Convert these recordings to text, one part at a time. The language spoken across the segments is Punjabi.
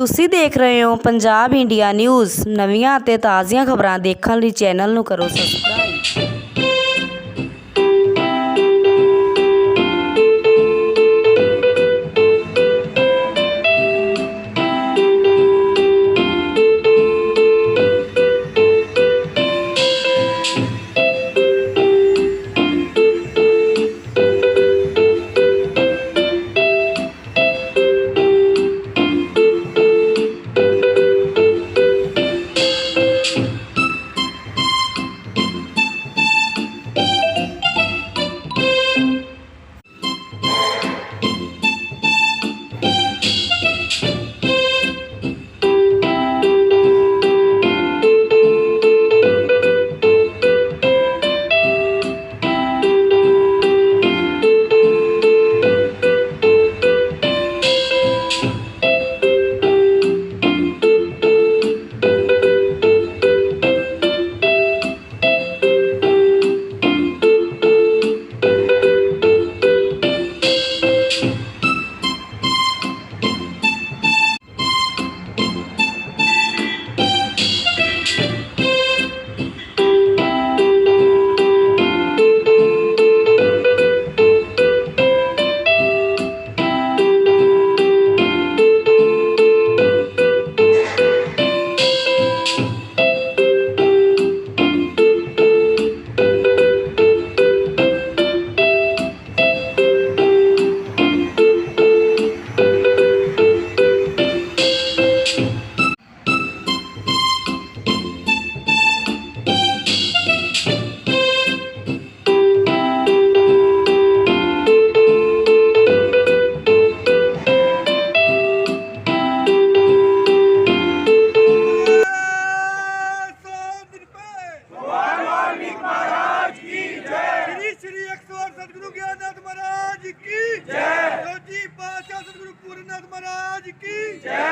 ਤੁਸੀਂ ਦੇਖ ਰਹੇ ਹੋ ਪੰਜਾਬ ਇੰਡੀਆ ਨਿਊਜ਼, ਨਵੀਆਂ ਅਤੇ ਤਾਜ਼ੀਆਂ ਖਬਰਾਂ ਦੇਖਣ ਲਈ ਚੈਨਲ ਨੂੰ ਕਰੋ ਸਬਸਕ੍ਰਾਈਬ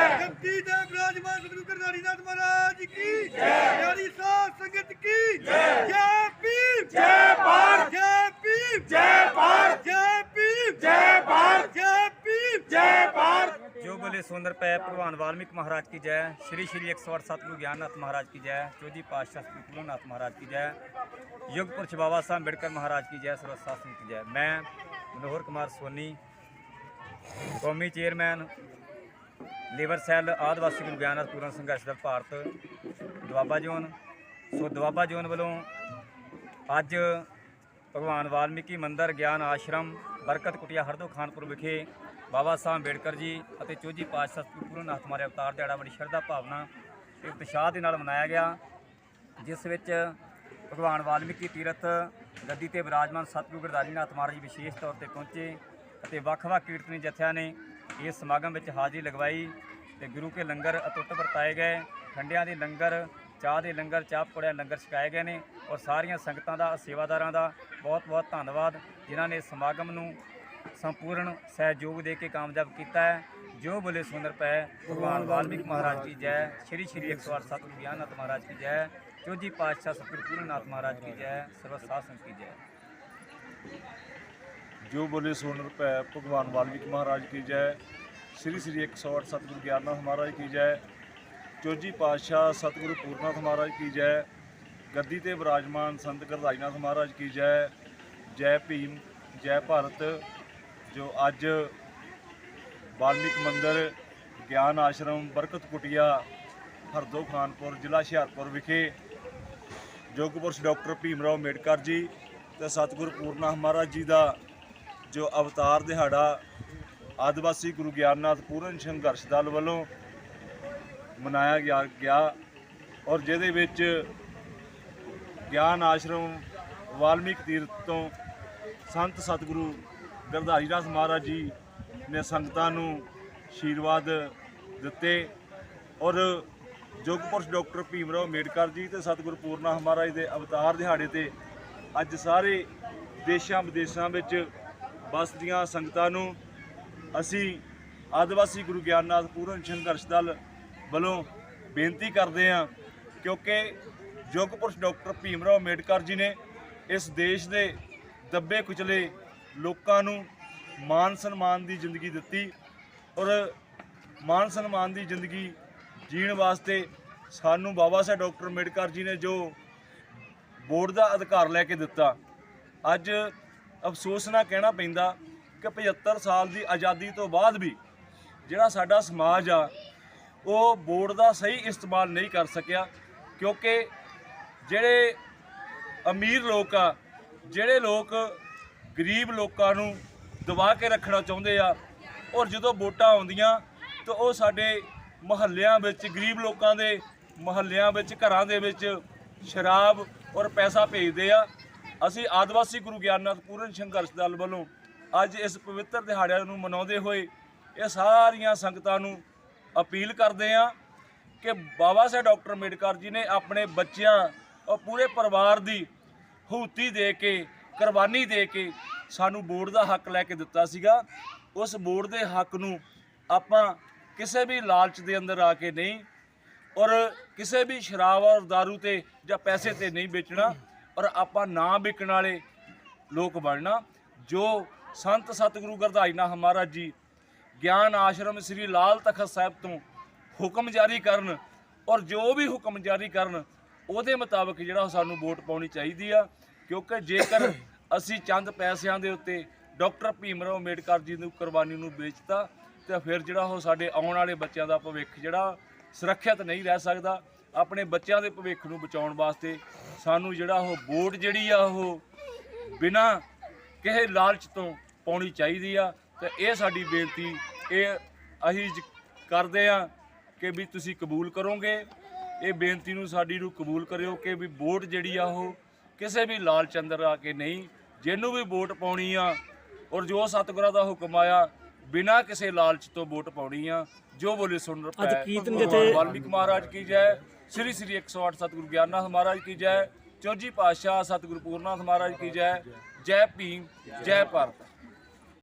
ਜਗਤੀ ਦੇ ਬਰਾਜਮਾਨ ਸਤਿਗੁਰੂ ਕਰਨਾਰੀ ਨਾਥ ਮਹਾਰਾਜ ਕੀ ਜੈ। ਯਾਰੀ ਸਾਧ ਸੰਗਤ ਕੀ ਜੈ। ਜੈ ਭੀਮ। ਜੈ ਭਾਰਤ। ਜੈ ਭੀਮ। ਜੈ ਭਾਰਤ। ਜੈ ਭੀਮ। ਜੈ ਭਾਰਤ। ਜੈ ਭੀਮ। ਜੈ ਭਾਰਤ। ਜੋ ਬਲੇ ਸੁੰਦਰ ਪੈ ਭਗਵਾਨ ਵਾਲਮੀਕ ਮਹਾਰਾਜ ਕੀ ਜੈ। ਸ੍ਰੀ ਸ੍ਰੀ 108 ਸਤਿਗੁਰੂ ਗਿਆਨਨਾਥ ਮਹਾਰਾਜ ਕੀ ਜੈ। ਚੌਧੀ ਪਾਤਸ਼ਾਹ ਸਤਿਗੁਰੂਨਾਥ ਮਹਾਰਾਜ ਕੀ ਜੈ। ਯੁਗਪੁਰਸ਼ ਬਾਬਾ ਸਾਹਿਬ ਅੰਬੇਡਕਰ ਮਹਾਰਾਜ ਕੀ ਜੈ। ਸਰਵ ਸਾਧ ਕੀ ਜੈ। ਮੈਂ ਮਨੋਹਰ ਕੁਮਾਰ ਸੋਨੀ ਕੌਮੀ ਚੇਅਰਮੈਨ ਲੇਬਰ ਸੈੱਲ ਆਦਿਵਾਸੀ ਗੁਰੂ ਗਿਆਨਨਾਥ ਪੂਰਨ ਸੰਘਰਸ਼ Dal Bharat Doaba zone. So Doaba zone ਵੱਲੋਂ ਅੱਜ ਭਗਵਾਨ ਵਾਲਮੀਕੀ ਮੰਦਰ ਗਿਆਨ ਆਸ਼ਰਮ ਬਰਕਤ ਕੁਟਿਆ ਹਰਦੋ ਖਾਨਪੁਰ ਵਿਖੇ ਬਾਬਾ ਸਾਹਿਬ ਅੰਬੇਡਕਰ ਜੀ ਅਤੇ ਚੌਜੀ ਪਾਤਸ਼ਾਹ ਸ੍ਰੀ ਗੁਰੂ ਨਾਥ ਮਾਰੇ ਅਵਤਾਰ ਦਿਹਾੜਾ ਬੜੀ ਸ਼ਰਧਾ ਭਾਵਨਾ ਤੇ ਉਤਸ਼ਾਹ ਦੇ ਨਾਲ ਮਨਾਇਆ ਗਿਆ, ਜਿਸ ਵਿੱਚ ਭਗਵਾਨ ਵਾਲਮੀਕੀ ਤੀਰਥ ਗੱਦੀ ਤੇ ਵਿਰਾਜਮਾਨ ਸਤਿਗੁਰੂ ਗੁਰਦਾਰੀਨਾਥ ਮਹਾਰਾਜ ਵਿਸ਼ੇਸ਼ ਤੌਰ ਤੇ ਪਹੁੰਚੇ ਅਤੇ ਵੱਖ-ਵੱਖ ਕੀਰਤਨੀ ਜਥਿਆਂ ਨੇ ਇਸ ਸਮਾਗਮ ਵਿੱਚ ਹਾਜ਼ਰੀ ਲਗਵਾਈ ਤੇ ਗੁਰੂ ਕੇ ਲੰਗਰ ਅਟੁੱਟ ਵਰਤਾਏ ਗਏ। ਠੰਡਿਆਂ ਦੇ ਲੰਗਰ, ਚਾਹ ਦੇ ਲੰਗਰ, ਚਾਹ ਪਕੌੜਿਆਂ ਲੰਗਰ ਛਕਾਏ ਗਏ ਨੇ ਔਰ ਸਾਰੀਆਂ ਸੰਗਤਾਂ ਦਾ, ਸੇਵਾਦਾਰਾਂ ਦਾ ਬਹੁਤ-ਬਹੁਤ ਧੰਨਵਾਦ, ਜਿਨ੍ਹਾਂ ਨੇ ਸਮਾਗਮ ਨੂੰ ਸੰਪੂਰਨ ਸਹਿਯੋਗ ਦੇ ਕੇ ਕਾਮਯਾਬ ਕੀਤਾ ਹੈ। ਜੋ ਬੋਲੇ ਸੁੰਦਰ ਪੈ, ਭਗਵਾਨ ਵਾਲਮੀਕ ਮਹਾਰਾਜ ਕੀ ਜੈ। ਸ਼੍ਰੀ ਸ਼੍ਰੀ 108 ਸਤਿਗੁਰੂ ਗਿਆਨਨਾਥ ਮਹਾਰਾਜ ਕੀ ਜੈ। ਚੌਜੀ ਪਾਤਸ਼ਾਹ ਸਤਿਗੁਰੂ ਪੂਰਨਨਾਥ ਮਹਾਰਾਜ ਕੀ ਜੈ। ਸਰਵ ਸਾਧ ਸੰਗਤ ਕੀ ਜੈ। ਜੋ ਬੋਲੇ ਸੋਨ ਰੁਪੈ ਭਗਵਾਨ ਵਾਲਮੀਕ ਮਹਾਰਾਜ ਕੀ ਜੈ। ਸ੍ਰੀ ਸ੍ਰੀ 108 ਸਤਿਗੁਰੂ ਗਿਆਨਨਾਥ ਮਹਾਰਾਜ ਕੀ ਜੈ। ਚੌਜੀ ਪਾਤਸ਼ਾਹ ਸਤਿਗੁਰੂ ਪੂਰਨਾਥ ਮਹਾਰਾਜ ਕੀ ਜੈ। ਗੱਦੀ ਤੇ ਵਿਰਾਜਮਾਨ ਸੰਤ ਗੁਰਦਾਈਨਾਥ ਮਹਾਰਾਜ ਕੀ ਜੈ। ਜੈ ਭੀਮ, ਜੈ ਭਾਰਤ, ਜੋ ਅੱਜ ਵਾਲਮੀਕ ਮੰਦਿਰ, ਗਿਆਨ ਆਸ਼ਰਮ, ਬਰਕਤ ਕੁਟਿਆ, ਹਰਦੋ ਖਾਨਪੁਰ, ਜ਼ਿਲ੍ਹਾ ਹੁਸ਼ਿਆਰਪੁਰ ਵਿਖੇ ਯੋਗ ਪੁਰਸ਼ ਡਾਕਟਰ ਭੀਮ ਰਾਓ ਅੰਬੇਡਕਰ ਜੀ ਤੇ ਸਤਿਗੁਰੂ ਪੂਰਨਾਥ ਮਹਾਰਾਜ ਜੀ ਦਾ ਜੋ ਅਵਤਾਰ ਦਿਹਾੜਾ ਆਦਿਵਾਸੀ ਗੁਰੂ ਗਿਆਨਨਾਥ ਪੂਰਨ ਸੰਘਰਸ਼ ਦਲ ਵੱਲੋਂ ਮਨਾਇਆ ਗਿਆ ਗਿਆ ਔਰ ਜਿਹਦੇ ਵਿੱਚ ਗਿਆਨ ਆਸ਼ਰਮ, ਵਾਲਮੀਕ ਤੀਰਥ ਤੋਂ ਸੰਤ ਸਤਿਗੁਰੂ ਗਰਧਾਰੀਦਾਸ ਮਹਾਰਾਜ ਜੀ ਨੇ ਸੰਗਤਾਂ ਨੂੰ ਆਸ਼ੀਰਵਾਦ ਦਿੱਤੇ ਔਰ ਯੁਗ ਪੁਰਸ਼ ਡਾਕਟਰ ਭੀਮ ਰਾਓ ਅੰਬੇਡਕਰ ਜੀ ਤੇ ਸਤਿਗੁਰੂ ਪੂਰਨਾਥ ਮਹਾਰਾਜ ਦੇ ਅਵਤਾਰ ਦਿਹਾੜੇ ਤੇ ਅੱਜ ਸਾਰੇ ਦੇਸ਼ਾਂ ਵਿਦੇਸ਼ਾਂ ਵਿੱਚ ਬੱਸ ਦੀਆਂ ਸੰਗਤਾਂ ਨੂੰ ਅਸੀਂ ਆਦਿਵਾਸੀ ਗੁਰੂ ਗਿਆਨਨਾਥ ਪੂਰਨ ਸੰਘਰਸ਼ ਦਲ ਵੱਲੋਂ ਬੇਨਤੀ ਕਰਦੇ ਹਾਂ ਕਿਉਂਕਿ ਯੁਗ ਪੁਰਸ਼ ਡਾਕਟਰ ਭੀਮ ਰਾਓ ਅੰਬੇਡਕਰ ਜੀ ਨੇ ਇਸ ਦੇਸ਼ ਦੇ ਦੱਬੇ ਕੁਚਲੇ ਲੋਕਾਂ ਨੂੰ ਮਾਨ ਸਨਮਾਨ ਦੀ ਜ਼ਿੰਦਗੀ ਦਿੱਤੀ ਔਰ ਮਾਨ ਸਨਮਾਨ ਦੀ ਜ਼ਿੰਦਗੀ ਜੀਣ ਵਾਸਤੇ ਸਾਨੂੰ ਬਾਬਾ ਸਾਹਿਬ ਡਾਕਟਰ ਅੰਬੇਡਕਰ ਜੀ ਨੇ ਜੋ ਬੋਰਡ ਦਾ ਅਧਿਕਾਰ ਲੈ ਕੇ ਦਿੱਤਾ, ਅੱਜ ਅਫਸੋਸ ਨਾਲ ਕਹਿਣਾ ਪੈਂਦਾ ਕਿ 75 ਸਾਲ ਦੀ ਆਜ਼ਾਦੀ ਤੋਂ ਬਾਅਦ ਵੀ ਜਿਹੜਾ ਸਾਡਾ ਸਮਾਜ ਆ, ਉਹ ਵੋਟ ਦਾ ਸਹੀ ਇਸਤੇਮਾਲ ਨਹੀਂ ਕਰ ਸਕਿਆ, ਕਿਉਂਕਿ ਜਿਹੜੇ ਅਮੀਰ ਲੋਕ ਆ, ਜਿਹੜੇ ਲੋਕ ਗਰੀਬ ਲੋਕਾਂ ਨੂੰ ਦਬਾ ਕੇ ਰੱਖਣਾ ਚਾਹੁੰਦੇ ਆ, ਔਰ ਜਦੋਂ ਵੋਟਾਂ ਆਉਂਦੀਆਂ ਤਾਂ ਉਹ ਸਾਡੇ ਮਹੱਲਿਆਂ ਵਿੱਚ, ਗਰੀਬ ਲੋਕਾਂ ਦੇ ਮਹੱਲਿਆਂ ਵਿੱਚ, ਘਰਾਂ ਦੇ ਵਿੱਚ ਸ਼ਰਾਬ ਔਰ ਪੈਸਾ ਭੇਜਦੇ ਆ ਅਸੀਂ ਆਦਿਵਾਸੀ ਗੁਰੂ ਗਿਆਨਨਾਥ ਪੂਰਨ ਸੰਘਰਸ਼ ਦਲ ਵੱਲੋਂ ਅੱਜ ਇਸ ਪਵਿੱਤਰ ਦਿਹਾੜਿਆਂ ਨੂੰ ਮਨਾਉਂਦੇ ਹੋਏ ਇਹ ਸਾਰੀਆਂ ਸੰਗਤਾਂ ਨੂੰ ਅਪੀਲ ਕਰਦੇ ਆ ਕਿ ਬਾਬਾ ਸਾਹਿਬ ਡਾਕਟਰ ਅੰਬੇਡਕਰ ਜੀ ਨੇ ਆਪਣੇ ਬੱਚਿਆਂ ਔਰ ਪੂਰੇ ਪਰਿਵਾਰ ਦੀ ਹੂਤੀ ਦੇ ਕੇ, ਕੁਰਬਾਨੀ ਦੇ ਕੇ ਸਾਨੂੰ ਵੋਟ ਦਾ ਹੱਕ ਲੈ ਕੇ ਦਿੱਤਾ ਸੀਗਾ। ਉਸ ਵੋਟ ਦੇ ਹੱਕ ਨੂੰ ਆਪਾਂ ਕਿਸੇ ਵੀ ਲਾਲਚ ਦੇ ਅੰਦਰ ਆ ਕੇ ਨਹੀਂ ਔਰ ਕਿਸੇ ਵੀ ਸ਼ਰਾਬ ਔਰ दारू ਤੇ ਜਾਂ ਪੈਸੇ ਤੇ ਨਹੀਂ ਵੇਚਣਾ। ਔਰ ਆਪਾਂ ਨਾ ਵਿਕਣ ਵਾਲੇ ਲੋਕ ਬਣਨਾ ਜੋ ਸੰਤ ਸਤਿਗੁਰੂ ਗੁਰਦਾਈ ਨਾਥ ਮਹਾਰਾਜ ਜੀ ਗਿਆਨ ਆਸ਼ਰਮ ਸ੍ਰੀ ਲਾਲ ਤਖਤ ਸਾਹਿਬ ਤੋਂ ਹੁਕਮ ਜਾਰੀ ਕਰਨ ਔਰ ਜੋ ਵੀ ਹੁਕਮ ਜਾਰੀ ਕਰਨ ਉਹਦੇ ਮੁਤਾਬਕ ਜਿਹੜਾ ਉਹ ਸਾਨੂੰ ਵੋਟ ਪਾਉਣੀ ਚਾਹੀਦੀ ਆ ਕਿਉਂਕਿ ਜੇਕਰ ਅਸੀਂ ਚੰਦ ਪੈਸਿਆਂ ਦੇ ਉੱਤੇ ਡਾਕਟਰ ਭੀਮਰਾਓ ਅੰਬੇਡਕਰ ਜੀ ਨੂੰ ਕੁਰਬਾਨੀ ਨੂੰ ਵੇਚਤਾ ਤੇ ਫਿਰ ਜਿਹੜਾ ਉਹ ਸਾਡੇ ਆਉਣ ਵਾਲੇ ਬੱਚਿਆਂ ਦਾ ਭਵਿੱਖ ਜਿਹੜਾ ਸੁਰੱਖਿਅਤ ਨਹੀਂ ਰਹਿ ਸਕਦਾ। ਆਪਣੇ ਬੱਚਿਆਂ ਦੇ ਭਵਿੱਖ ਨੂੰ ਬਚਾਉਣ ਵਾਸਤੇ ਸਾਨੂੰ ਜਿਹੜਾ ਉਹ ਵੋਟ ਜਿਹੜੀ ਆ ਉਹ ਬਿਨਾਂ ਕਿਸੇ ਲਾਲਚ ਤੋਂ ਪਾਉਣੀ ਚਾਹੀਦੀ ਆ। ਤੇ ਇਹ ਸਾਡੀ ਬੇਨਤੀ, ਇਹ ਅਸੀਂ ਕਰਦੇ ਆ ਕਿ ਵੀ ਤੁਸੀਂ ਕਬੂਲ ਕਰੋਗੇ। ਇਹ ਬੇਨਤੀ ਨੂੰ ਸਾਡੀ ਨੂੰ ਕਬੂਲ ਕਰਿਓ ਕਿ ਵੀ ਵੋਟ ਜਿਹੜੀ ਆ ਉਹ ਕਿਸੇ ਵੀ ਲਾਲਚ ਅੰਦਰ ਆ ਕੇ ਨਹੀਂ, ਜਿਹਨੂੰ ਵੀ ਵੋਟ ਪਾਉਣੀ ਆ, ਔਰ ਜੋ ਸਤਿਗੁਰਾਂ ਦਾ ਹੁਕਮ ਆਇਆ ਬਿਨਾਂ ਕਿਸੇ ਲਾਲਚ ਤੋਂ ਵੋਟ ਪਾਉਣੀ ਆ ਜੋ ਬੋਲੇ ਸੁਣ ਰਪੈ ਅੱਜ ਕੀਰਤਨ ਜਿੱਥੇ- ਵਾਲਮੀਕ ਮਹਾਰਾਜ ਕੀ ਜੈ ਸ੍ਰੀ ਸ੍ਰੀ 108 ਸਤਿਗੁਰੂ ਗਿਆਨਨਾਥ ਮਹਾਰਾਜ ਕੀ ਜੈ ਚੌਜੀ ਪਾਤਸ਼ਾਹ ਸਤਿਗੁਰੂ ਪੂਰਨਾਥ ਮਹਾਰਾਜ ਕੀ ਜੈ ਜੈ ਭੀਮ ਜੈ ਭਾਰਤ।